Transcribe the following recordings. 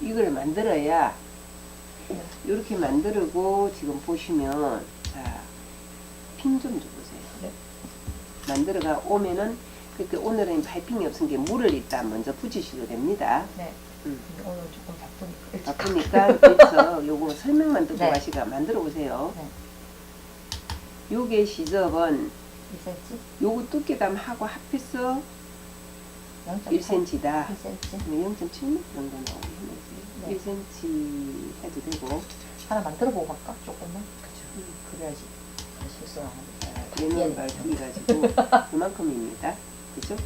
이걸 만들어야 이렇게 만들고 지금 보시면 자핀 좀 줘보세요. 네. 만들어가 오면은 그때 오늘은 파이핑이 없으니까 물을 일단 먼저 붙이셔도 됩니다. 네. 음. 오늘 조금 바쁘니까 일찍 바쁘니까 그래서 요거 설명만 듣고 네. 가시가 만들어 보세요. 네. 요게 시접은 2cm? 요거 두께감 하고 합해서 0.8? 1cm다. 1cm? 0.7m 정도 나오면 네. 1cm 해도 되고 하나 만들어 보고 갈까? 조금만? 음. 그래야지 실수 안 하고 얘는 밝기 가지고 그만큼입니다. 그죠?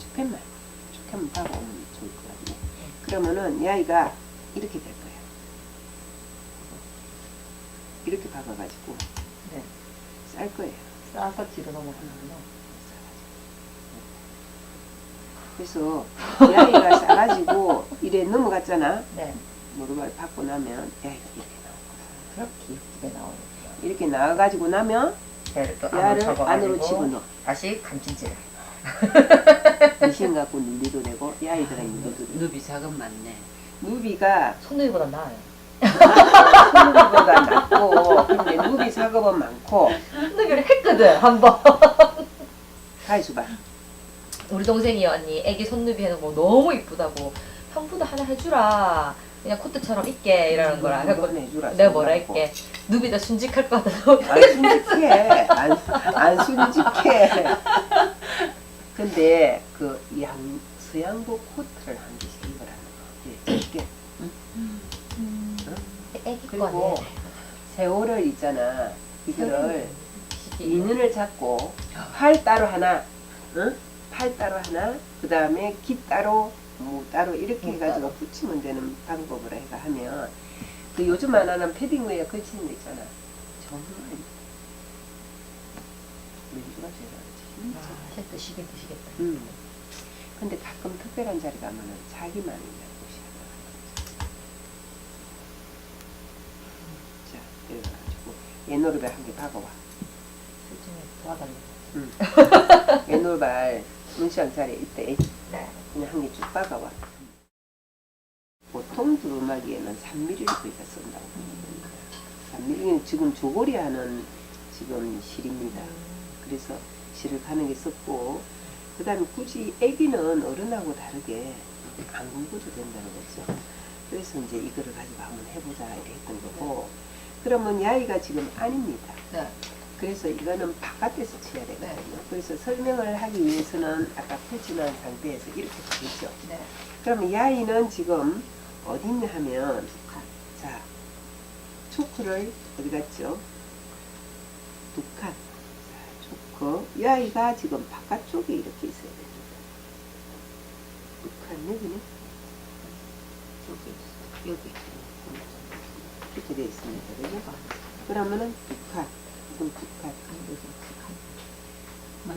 조금만 조금만 박아오면 좋을 것 같네. 그러면은 이 아이가 이렇게 될 거예요. 이렇게 박아가지고 네. 쌀 거예요. 싸서 뒤로 넘어가는구나 그래서 이 아이가 싸가지고 이래 넘어갔잖아. 네. 무릎을 받고 나면 이 아이가 이렇게 거야. 그렇게 예쁘게 나오는 이렇게 나와가지고 나면 얘를 또 야를 안으로 집어넣어. 다시 감진질 미신 갖고 눌리도 되고 이 아이들은 눌리도 되고. 누비 작은 맞네. 누비가 손누이보다 나아요 손누비보다 낫고 근데 누비 작업은 많고 손누이를 했거든 한번 가위수 봐. 우리 동생이 언니 애기 손누비 해놓은 거 너무 이쁘다고 형부도 하나 해주라 그냥 코트처럼 입게 이러는 거라 한번 해주라. 내가 뭐라. 할게 누비다 순직할 것 같아서 안 순직해. 안, 안 순직해. 근데 그 양, 수양복 코트를 한 개씩 입으라는 거. 예, 짧게. 애기 그리고 거네 세월을 있잖아. 이거를. 인연을 잡고 팔 따로 하나, 응? 팔 따로 하나, 그 다음에 깃 따로, 무 따로 이렇게 무 해가지고. 붙이면 되는 방법으로 해가 하면 그 요즘 안 하는 패딩웨어 걸치는 데 있잖아. 정말 민주가 제일. 아, 셋도 시계 드시겠다 음. 근데 가끔 특별한 자리 가면은 자기만 있는 곳이 하나. 자, 그래가지고 옛노르발 한개 박아와. 솔직히 도와달라고 옛노르발 문시장 자리에 있대. 네. 그냥 한 개 쭉 박아와. 보통 두루마기에는 3mm를 거의 다 쓴다고. 3mm는 지금 조골이 하는 지금 실입니다. 그래서 실을 가는 게 썼고, 그 다음에 굳이 애기는 어른하고 다르게 안 굶고도 된다는 거죠. 그래서 이제 이거를 가지고 한번 해보자 이렇게 했던 거고, 그러면 이 아이가 지금 아닙니다. 네. 그래서 이거는 바깥에서 쳐야 되거든요. 그래서 설명을 하기 위해서는 아까 펼쳐놓은 상태에서 이렇게 되겠죠. 네. 그럼 이 아이는 지금 어디 있냐 하면, 자, 초크를 어디 갔죠? 두 칸. 자, 초크. 이 아이가 지금 바깥쪽에 이렇게 있어야 됩니다. 두 칸, 여기는? 여기 있어. 여기. 이렇게 되어 있습니다. 그죠? 그러면은 두 칸. 이건 두 칸.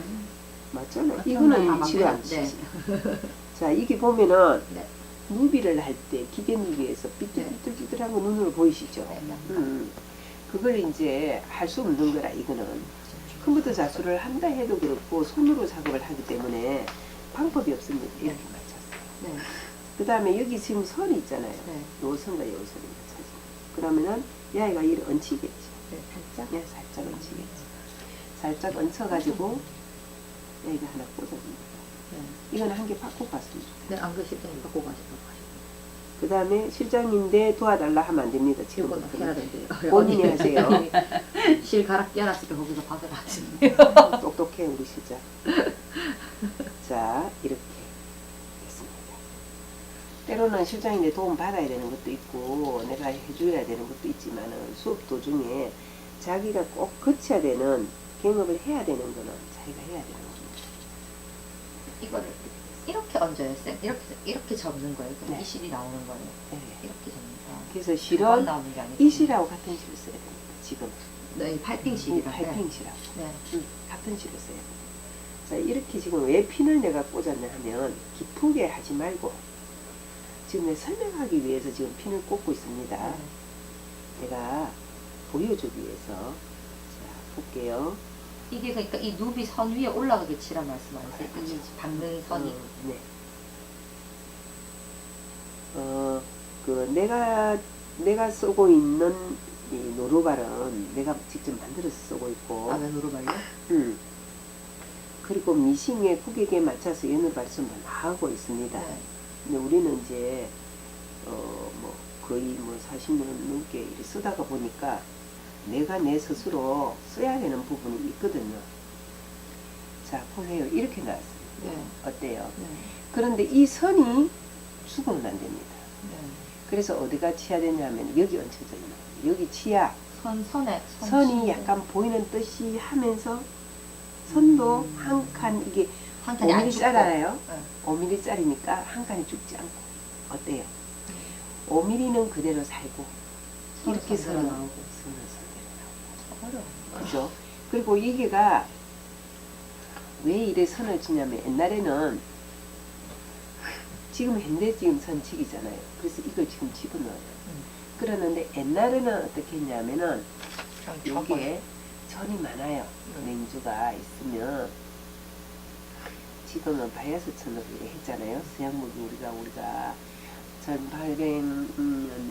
맞잖아. 이거는 위치가 안 네. 치지. 자, 이게 보면은 네. 누비를 할 때 기계 누비에서 삐뚤삐뚤삐뚤한 거 눈으로 보이시죠? 네. 음, 그걸 이제 할 수 없는 거라 이거는 컴퓨터 자수를 한다 해도 그렇고 손으로 작업을 하기 때문에 방법이 없습니다. 이렇게 맞췄어요. 네. 그 다음에 여기 지금 선이 있잖아요. 네. 요 선과 요 선이 맞춰져. 그러면은 이 아이가 이를 얹히겠지. 네. 살짝 네, 살짝 얹히겠지. 살짝 얹혀가지고 여기가 하나 꽂아줍니다. 네. 이거는 한개 바꿔 봤습니다. 네, 안 그러시더니 바꿔 가시고 그 다음에 실장인데 도와달라 하면 안 됩니다. 지금 이건 해야 된대요. 본인이 하세요. 실 갈아 끼어놨을 때 거기서 박아가지. 똑똑해 우리 실장. 자 이렇게. 때로는 실장인데 도움 받아야 되는 것도 있고 내가 해줘야 되는 것도 있지만은 수업 도중에 자기가 꼭 거쳐야 되는 경험을 해야 되는 거는 자기가 해야 되는 겁니다. 이거를 이렇게 얹어요, 쌤. 이렇게 이렇게 접는 거예요. 그럼 네. 이 실이 나오는 거예요. 네. 이렇게 접는 거. 그래서 실은 나오는 게 아니고. 이 실하고 같은 실을 써야 됩니다. 지금 네, 파이핑 이 실이라. 파이핑 실하고 네. 응, 같은 실을 써야 됩니다. 자 이렇게 지금 왜 핀을 내가 꽂았냐 하면 기쁘게 하지 말고 지금 내가 설명하기 위해서 지금 핀을 꽂고 있습니다. 네. 내가 보여주기 위해서 자 볼게요. 이게 그러니까 이 누비 선 위에 올라가게 치란 말씀 아니세요? 이 박는 선이. 어, 네. 어, 그 내가 내가 쓰고 있는 이 노루발은 내가 직접 만들어서 쓰고 있고, 아 왜 노르발요? 음. 그리고 미싱의 고객에 맞춰서 연을 발송을 하고 있습니다. 네. 근데 우리는 이제 어 뭐 거의 뭐 40년 넘게 이렇게 쓰다가 보니까 내가 내 스스로 써야 되는 부분이 있거든요. 자 보세요 이렇게 나왔습니다. 네. 어때요? 네. 그런데 이 선이 죽으면 안 됩니다. 네. 그래서 어디가 치야 되냐면 여기 얹혀져 있는 거예요. 여기 치야 선 선에 선 선이 치- 약간 보이는 듯이 하면서 선도 음. 한칸 이게 한 칸이 안 5mm 죽고. 짜라요. 네. 5mm짜리니까 한 칸이 죽지 않고 어때요? 5mm는 그대로 살고 선은 이렇게 선은 나오고. 선대로 어려워. 나오고 그죠? 그리고 이게가 왜 이래 선을 치냐면 옛날에는 지금 현대 지금 선치기잖아요. 그래서 이걸 지금 집어넣어요. 음. 그러는데 옛날에는 어떻게 했냐면은 그냥. 여기에 전이 많아요. 냉주가 있으면 지금은 바이아스 이렇게 했잖아요. 서양목이 우리가 우리가 1800년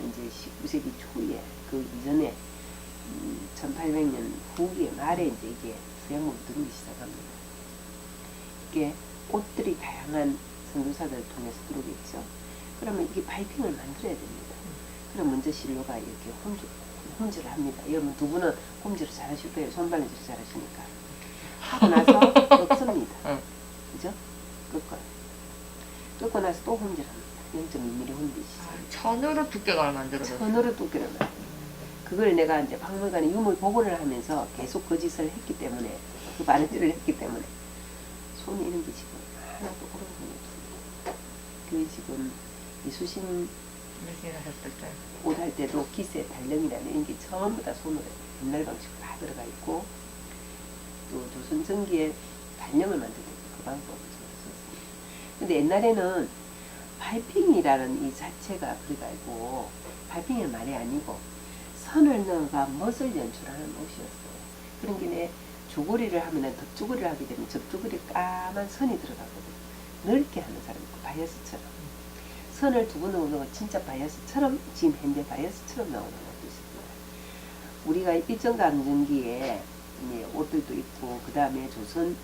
이제 19세기 초에 그 이전에 음, 1800년 후기에 말에 이제 이게 서양목이 들어오기 시작합니다. 이게 옷들이 다양한 선교사들을 통해서 들어오겠죠. 그러면 이게 파이핑을 만들어야 됩니다. 그럼 먼저 신료가 이렇게 홈질, 홈질을 합니다. 여러분 두 분은 홈질을 잘하실 거예요. 손발질 잘하시니까. 하고 나서 꺾습니다. 응. 그죠? 꺾어요. 꺾고 나서 또 홈질합니다. 0.2mm 홈질이시죠. 천으로 두께가 만들어졌어. 천으로 두께를 만 그걸 내가 이제 박물관에 유물 보고를 하면서 계속 그 짓을 했기 때문에 그 바느질을 했기 때문에 손이 이런 게 지금 하나도 오른 건 없습니다. 그 지금 이수신 때. 옷할 때도 기세, 달령이라는 이런 게 전부 다 손으로. 옛날 방식으로 다 들어가 있고 또 조선 전기에 달령을 만들 그 방법을 썼습니다. 근데 옛날에는 파이핑이라는 이 자체가 그래가지고 파이핑이 말이 아니고 선을 넣어가 멋을 연출하는 옷이었어요. 그런 게 조거리를 하면은 덧조거리를 하게 되면 접조거리에 까만 선이 들어가거든요. 넓게 하는 사람이 있고 바이어스처럼. 선을 두고 넣는 건 진짜 바이어스처럼 지금 현대 바이어스처럼 나오는 것도 있습니다. 우리가 일정강점기에 이제 옷들도 있고 그 다음에 조선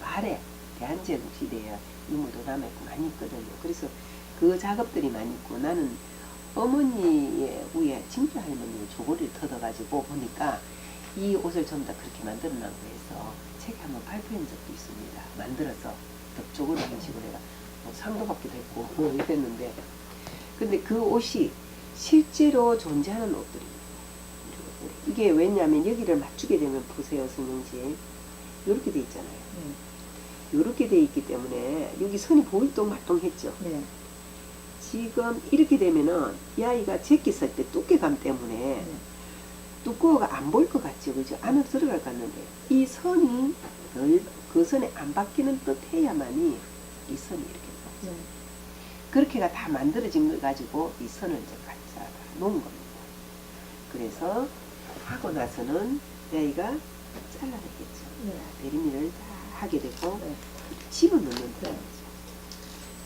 말에 대한제국 시대에 유물도 남아있고 많이 있거든요. 그래서 그 작업들이 많이 있고 나는 어머니의 위에 친구 할머니의 조고리를 뜯어가지고 보니까 이 옷을 전부 다 그렇게 만들어놨고 해서 책에 한번 발표한 적도 있습니다. 만들어서 덕조고리 하는 식으로 해가 뭐 상도 받기도 했고 뭐 이랬는데 근데 그 옷이 실제로 존재하는 옷들입니다. 이게 왜냐하면 여기를 맞추게 되면 보세요 성령씨 이렇게 돼 있잖아요. 이렇게 돼 있기 때문에 여기 선이 보일동 말동했죠. 네. 지금 이렇게 되면은 이 아이가 제끼 쓸때 두께감 때문에 네. 두꺼워가 안 보일 것 같죠, 그죠? 안으로 들어갈 것 같는데 이 선이 덜, 그 선에 안 바뀌는 듯 해야만이 이 선이 이렇게 나오죠. 네. 그렇게가 다 만들어진 걸 가지고 이 선을 이제 갖다 놓은 겁니다. 그래서 하고 나서는 이 아이가 잘라내겠죠. 네. 베리미를 다 하게 되고 네. 집어넣는 거죠.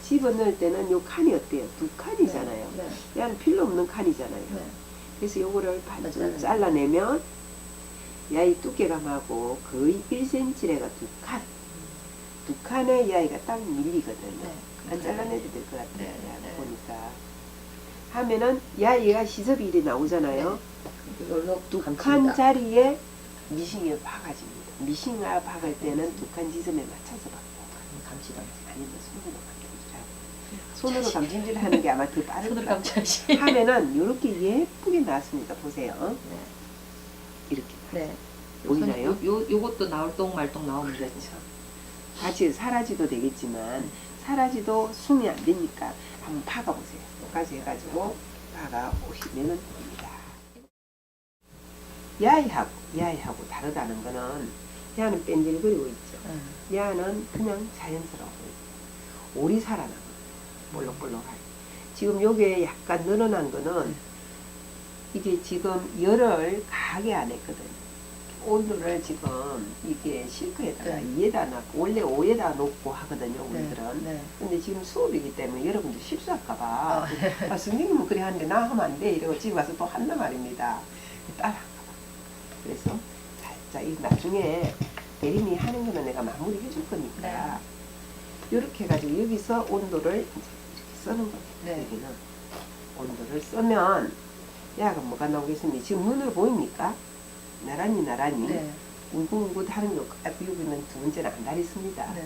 집어넣을 때는 요 칸이 어때요? 두 칸이잖아요. 네. 얘는 필요 없는 칸이잖아요. 네. 그래서 요거를 반쯤 잘라내- 잘라내면 야이 두께감하고 거의 1cm래가 두 칸. 두 칸에 이 아이가 딱 밀리거든요. 네. 안 잘라내도 될 것 같아요. 네, 야, 네. 보니까. 하면은 야 얘가 시접이 이리 나오잖아요. 두. 칸 자리에 미싱에 박아집니다. 미싱아 박을 때는 두칸 지점에 맞춰서 박고 감시다. 아니면 손으로 감침질하고 손으로 감침질 하는 게 아마 더 빠를 것 같아요. 하면은 이렇게 예쁘게 나왔습니다. 보세요. 네. 이렇게 네. 보이나요? 요, 요, 요것도 나올 똥 말똥 나오면. 그렇죠. 같이 사라지도 되겠지만 사라지도 숨이 안 되니까 한번 박아보세요. 여기까지 해가지고 박아 오시면은 됩니다. 야이하고 야이하고 다르다는 거는 야는 뺀질거리고 있죠. 네. 야는 그냥 자연스러워 보이고 오리 살아난 거 볼록볼록하게. 지금 요게 약간 늘어난 거는 이게 지금 열을 가하게 안 했거든요. 온도를 지금 이게 실크에다가 네. 2에다 놨고 원래 5에다 놓고 하거든요 네. 우리들은 네. 근데 지금 수업이기 때문에 여러분들 실수할까봐 아, 아, 선생님은 그래 하는데 나 하면 안 돼 이러고 집에 와서 또 한단 말입니다 따라할까봐 그래서 살짝 이 나중에 대림이 하는 거는 내가 마무리 해줄 거니까 이렇게 해가지고 여기서 온도를 이렇게 쓰는 겁니다 네. 여기는 온도를 쓰면 야가 뭐가 나오겠습니까 지금 눈으로 보입니까 나란히 나란히 네. 웅긋웅긋 하는 거 앞에 여기는 두 번째는 안달이 있습니다 네.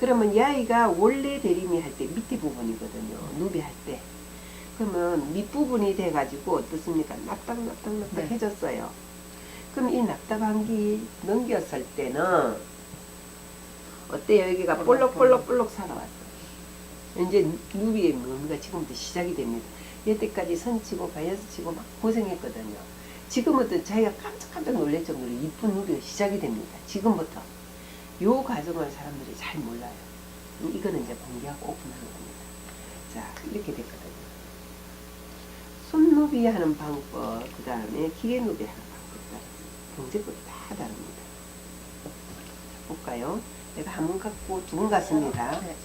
그러면 야이가 원래 대림이 할 때 밑에 부분이거든요. 누비 할 때. 그러면 밑부분이 돼가지고 어떻습니까? 납작납작납작 네. 해졌어요. 그럼 이게 넘겼을 때는 어때요? 여기가 볼록, 볼록볼록볼록 살아왔어요. 이제 누비의 묘미가 지금부터 시작이 됩니다. 여태까지 선치고 바이어스 치고 막 고생했거든요. 지금부터 자기가 깜짝깜짝 놀랄 정도로 이쁜 누비가 시작이 됩니다. 지금부터. 요 과정을 사람들이 잘 몰라요. 이거는 이제 공개하고 오픈하는 겁니다. 자, 이렇게 됐거든요. 손누비 하는 방법, 그 다음에 기계누비 하는. 경제법이 다 다릅니다. 자, 볼까요? 내가 한 번 갖고 두 번 갔습니다. 네.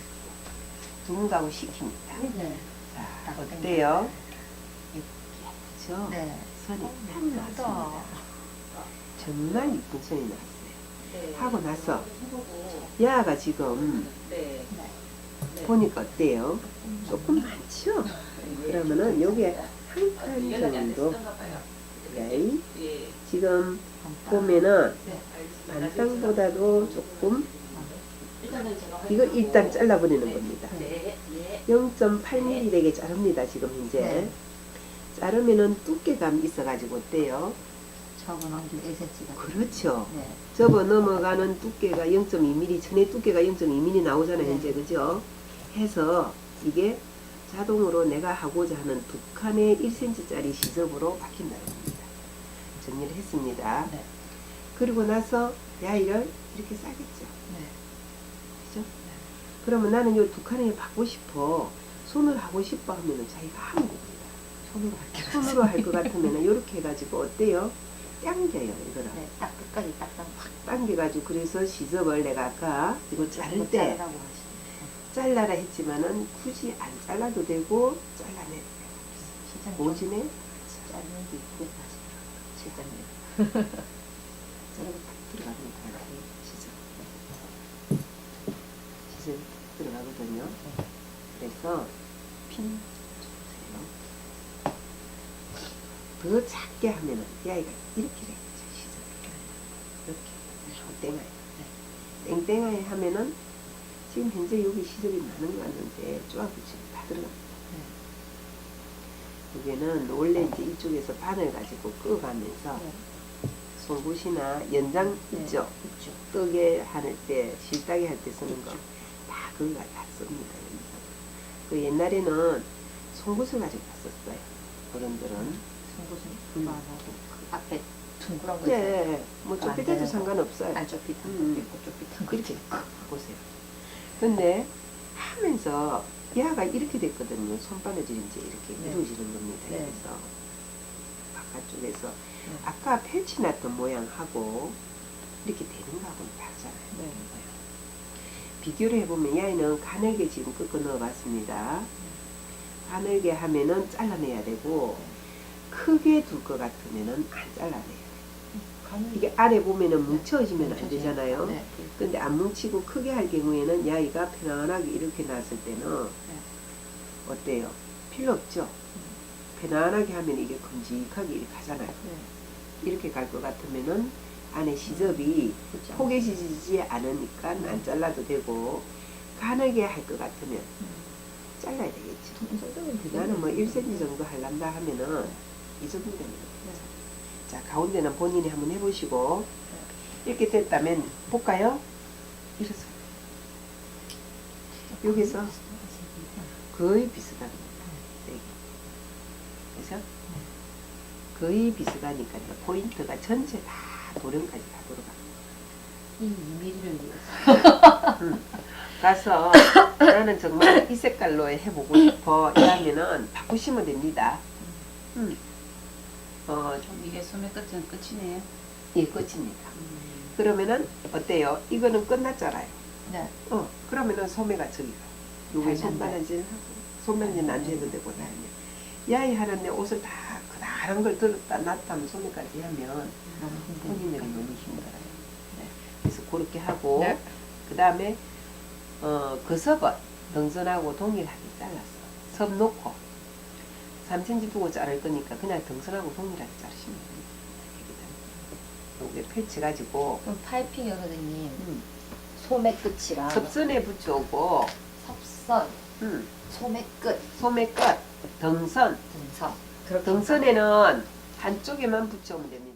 두번 가고 시킵니다. 네. 자, 어때요? 예쁘죠? 네. 선이 어, 딱 예쁘다. 나왔습니다. 정말 이쁜 선이 나왔어요. 네. 하고 나서 야가 지금 보니까 어때요? 조금 많죠? 그러면은 요게 한칸 정도 오케이. 지금 보면은 반땅보다도 조금 이거 일단 잘라버리는 겁니다. 0.8mm 되게 자릅니다 지금 네. 자르면은 두께감이 있어가지고 어때요? 적어놓은 게 1cm가 그렇죠 네. 접어 넘어가는 두께가 0.2mm 전에 두께가 0.2mm 나오잖아요 네. 현재 그죠? 해서 이게 자동으로 내가 하고자 하는 두 칸의 1cm짜리 시접으로 바뀐다는 겁니다 정리를 했습니다 네. 그리고 나서 야이를 이렇게 싸겠죠 네. 그죠? 그러면 나는 이 두 칸에 받고 싶어 손을 하고 싶어 하면은 자기가 하는 겁니다 손으로 할게요. 손으로 할 것 같으면은 이렇게 해가지고 어때요? 당겨요 이거를 네, 딱 끝까지 딱딱 확 당겨가지고 그래서 시접을 내가 아까 이거 자를 때 하시죠. 잘라라 했지만은 굳이 안 잘라도 되고 잘라내 시장 좀 오진에 자르는 게 있고 다시 자르고 딱 들어가는 거예요 시접 시접 딱 들어가거든요. 그래서 핀 주세요. 더 작게 하면은 야이가 이렇게 되겠죠. 시접 이렇게. 땡땡하게 땡땡하게 하면은 지금 현재 여기 시접이 많은 거 같는데 지금 다 들어갑니다. 여기는 원래 이제 이쪽에서 바늘 가지고 끄가면서 네. 송곳이나 연장 네. 있죠? 뜨게 할 때, 실따기 할때 쓰는 거. 다 그거 다 씁니다. 연장. 그 옛날에는 송곳을 가지고 다 썼어요. 어른들은. 송곳은 음. 그거 안 하고 그 앞에 둥그런 거 있어요. 네, 뭐안 좁힐 되는 때도 거. 상관없어요. 안 좁히던 음. 거 있고 좁히던 거 그렇게 있고. 보세요. 근데 하면서 야가 이렇게 됐거든요. 손바느질이 이제 이렇게 네. 이루어지는 겁니다. 네. 그래서 바깥쪽에서 아까 펼쳐놨던 모양하고 이렇게 되는 거하고는 다르잖아요. 네. 비교를 해보면 야이는 가늘게 지금 꺾어 넣어봤습니다. 가늘게 하면은 잘라내야 되고 크게 둘 것 같으면은 안 잘라내야 돼요. 이게 아래 보면은 뭉쳐지면 안 되잖아요. 네. 근데 안 뭉치고 크게 할 경우에는 야이가 편안하게 이렇게 놨을 때는 어때요? 필요 없죠? 편안하게 하면 이게 큼직하게 이렇게 가잖아요. 네. 이렇게 갈 것 같으면은 안에 시접이 그렇죠. 포개지지 않으니까 안 잘라도 되고 가늘게 할 것 같으면 잘라야 되겠죠. 나는 뭐 1cm 정도 할란다 하면은 이 정도 거예요. 자, 가운데는 본인이 한번 해보시고 이렇게 됐다면 볼까요? 이래서 여기서 거의 비슷합니다. 여기. 그래서 거의 비슷하니까 포인트가 전체 다 도령까지 다 들어가. 이 2mm를 위해서. 가서 나는 정말 이 색깔로 해보고 싶어 이러면은 바꾸시면 됩니다. 음. 어, 좀 이게 소매 끝은 끝이네요. 예, 끝입니다. 그러면은 어때요? 이거는 끝났잖아요. 네. 어, 그러면은 소매가 저기가. 요게 손바느질 하고 손바느질 안 되고 다 하면 야이 하는 내 옷을 다 그다란 걸 들었다 놨다 하면 소매까지 하면. 본인들이 너무 힘들어요. 네. 그래서 그렇게 하고 네. 그 다음에 어, 그 섭은 등선하고 동일하게 잘랐어. 섭 놓고 3cm 두고 자를 거니까 그냥 등선하고 동일하게 자르시면 됩니다. 요게 펼쳐가지고 그럼 파이핑이요 선생님. 음, 소매 끝이랑 섭선에 붙여오고 섭선, 음, 소매 끝, 소매 끝, 등선. 등선. 그렇게 등선에는 한쪽에만 붙여오면 됩니다.